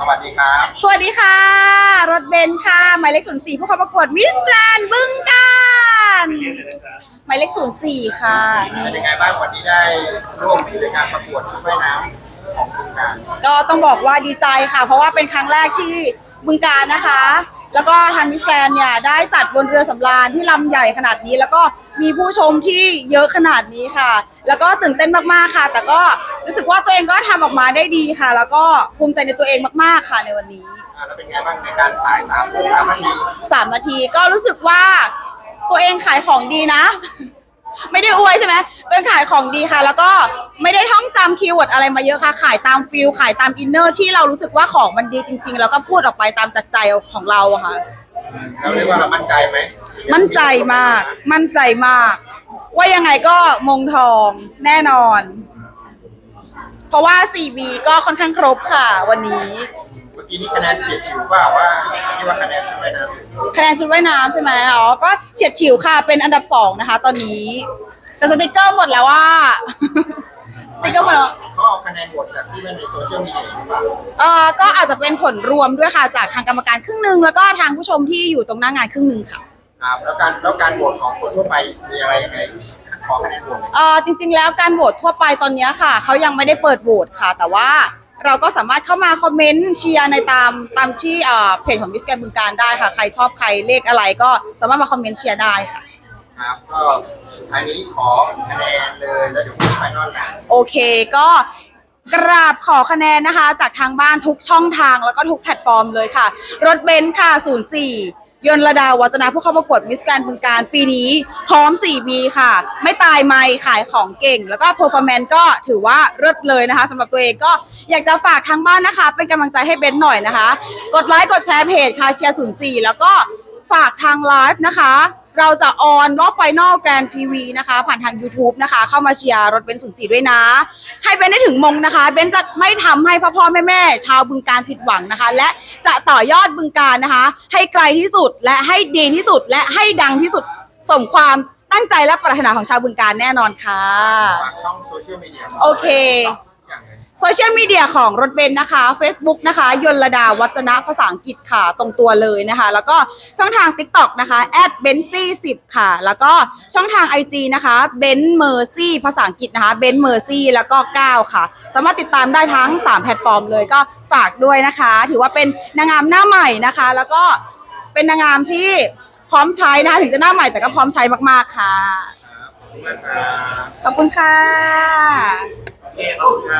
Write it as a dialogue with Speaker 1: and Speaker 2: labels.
Speaker 1: สวัสดีครับ
Speaker 2: สวัสดีค่ะ รถเบนซ์ค่ะ หมายเลขศูนย์สี่ผู้เข้าประกวดมิสแกรนบึงการหมายเลขศูนย์สี่ค่ะ
Speaker 1: เป็นยังไงบ้างวันนี้ได้ร่วมในการประกวดชุดว่ายน้ำของโครงการ
Speaker 2: ก็ต้องบอกว่าดีใจค่ะ เพราะว่าเป็นครั้งแรกที่บึงการนะคะ แล้วก็ทางมิสแกรนเนี่ยได้จัดบนเรือสำราญที่ลำใหญ่ขนาดนี้ แล้วก็มีผู้ชมที่เยอะขนาดนี้ค่ะ แล้วก็ตื่นเต้นมากๆค่ะ แต่ก็ รู้สึกว่าตัวเองก็ทำออกมาได้ดีค่ะ แล้วก็ภูมิใจในตัวเองมากๆค่ะในวันนี้
Speaker 1: อ่าแล้วเป็นไงบ้างในการขายสามสามนาที
Speaker 2: สามนาทีก็รู้สึกว่าตัวเองขายของดีนะ ไม่ได้อวยใช่ไหมตัวเองขายของดีค่ะ แล้วก็ไม่ได้ท่องจำคีย์เวิร์ดอะไรมาเยอะค่ะ ขายตามฟิลขายตามอินเนอร์ที่เรารู้สึกว่าของมันดีจริง ๆ แล้วก็พูดออกไปตามจากใจของเราอะค่ะ
Speaker 1: เราเรียกว่าเรามั่นใจไหม
Speaker 2: มั่นใจมาก มั่นใจมาก ว่ายังไงก็มงทองแน่นอน เพราะว่า 4B ก็ค่อนข้างครบค่ะวันนี้
Speaker 1: เมื่อกี้นี่คะแนนเฉียดฉิวเปล่าว่าที่ว่าคะแนนชุดว่ายน้ำ
Speaker 2: คะแนนชุดว่ายน้ำใช่ไหมอ๋อ ก็เฉียดฉิวค่ะ เป็นอันดับสองนะคะ ตอนนี้ แต่สติกเกอร์หมดแล้วว่า สติกเกอร์หมดแล้ว
Speaker 1: เขาเอาคะแนนโหวตจากที่เป็นในโซเชียลมีเดียหรือเปล่า
Speaker 2: เอ่อก็อาจจะเป็นผลรวมด้วยค่ะ จากทางกรรมการครึ่งหนึ่งแล้วก็ทางผู้ชมที่อยู่ตรงหน้างานครึ่งหนึ่งค่ะ
Speaker 1: ครับแล้วการแล้วการโหวตของคนทั่วไปมีอะไรยังไง ขอคะแนนโหวตหน่อย
Speaker 2: เอ่อจริง ๆ แล้วการโหวตทั่วไปตอนนี้ค่ะเขายังไม่ได้เปิดโหวตค่ะ แต่ว่าเราก็สามารถเข้ามาคอมเมนต์เชียร์ในตามตามที่เอ่อเพจของมิสแกรนบึงการได้ค่ะ ใครชอบใครเลขอะไรก็สามารถมาคอมเมนต์เชียร์ได้ค่ะ
Speaker 1: ครับ ก็สุดท้ายนี้ขอคะแนนเลยแล้วเดี๋ยวคุณไฟนอลนะ
Speaker 2: โอเคก็กราบขอคะแนนนะคะ จากทางบ้านทุกช่องทางแล้วก็ทุกแพลตฟอร์มเลยค่ะ รถเบนซ์ค่ะ 04 ยนระดาวัจนาผู้เข้าประกวดมิสแกรนบึงการปีนี้ พร้อม 4B ค่ะ ไม่ตายไม่ขายของเก่ง แล้วก็เพอร์ฟอร์แมนซ์ก็ถือว่าเลิศเลยนะคะสำหรับตัวเองก็อยากจะฝากทางบ้านนะคะ เป็นกำลังใจให้เบนหน่อยนะคะ กดไลค์กดแชร์เพจค่ะเชียร์04แล้วก็ฝากทางไลฟ์นะคะ เราจะออนรอบไฟนอลแกรนทีวีนะคะ ผ่านทาง YouTube นะคะ เข้ามาเชียร์รถเบนซ์04ด้วยนะ ให้เบนได้ถึงมงนะคะ เบนจะไม่ทำให้พ่อพ่อแม่แม่ชาวบึงการผิดหวังนะคะ และจะต่อยอดบึงการนะคะ ให้ไกลที่สุดและให้ดีที่สุดและให้ดังที่สุดสมความตั้งใจและปรารถนาของชาวบึงการแน่นอนค่ะ
Speaker 1: ฝากช่องโซเชียลมีเดีย
Speaker 2: โอเค
Speaker 1: อย่างเลย
Speaker 2: โซเชียลมีเดียของรถเบนซ์นะคะ Facebook นะคะยนระดาวัจนะภาษาอังกฤษค่ะ ตรงตัวเลยนะคะ แล้วก็ช่องทาง TikTok นะคะ b e n z y 10ค่ะ แล้วก็ช่องทาง IG นะคะ b e n m e r c y ภาษาอังกฤษนะคะ b e n m e r c y แล้วก็ 9 ค่ะ สามารถติดตามได้ทั้ง 3 แพลตฟอร์มเลยก็ฝากด้วยนะคะ ถือว่าเป็นนางงามหน้าใหม่นะคะ แล้วก็เป็นนางงามที่พร้อมใช้นะคะถึงจะหน้าใหม่แต่ก็พร้อมใช้มากๆค่ะ
Speaker 1: ครับขอบคุณมากครับ
Speaker 2: ขอบคุณค่ะ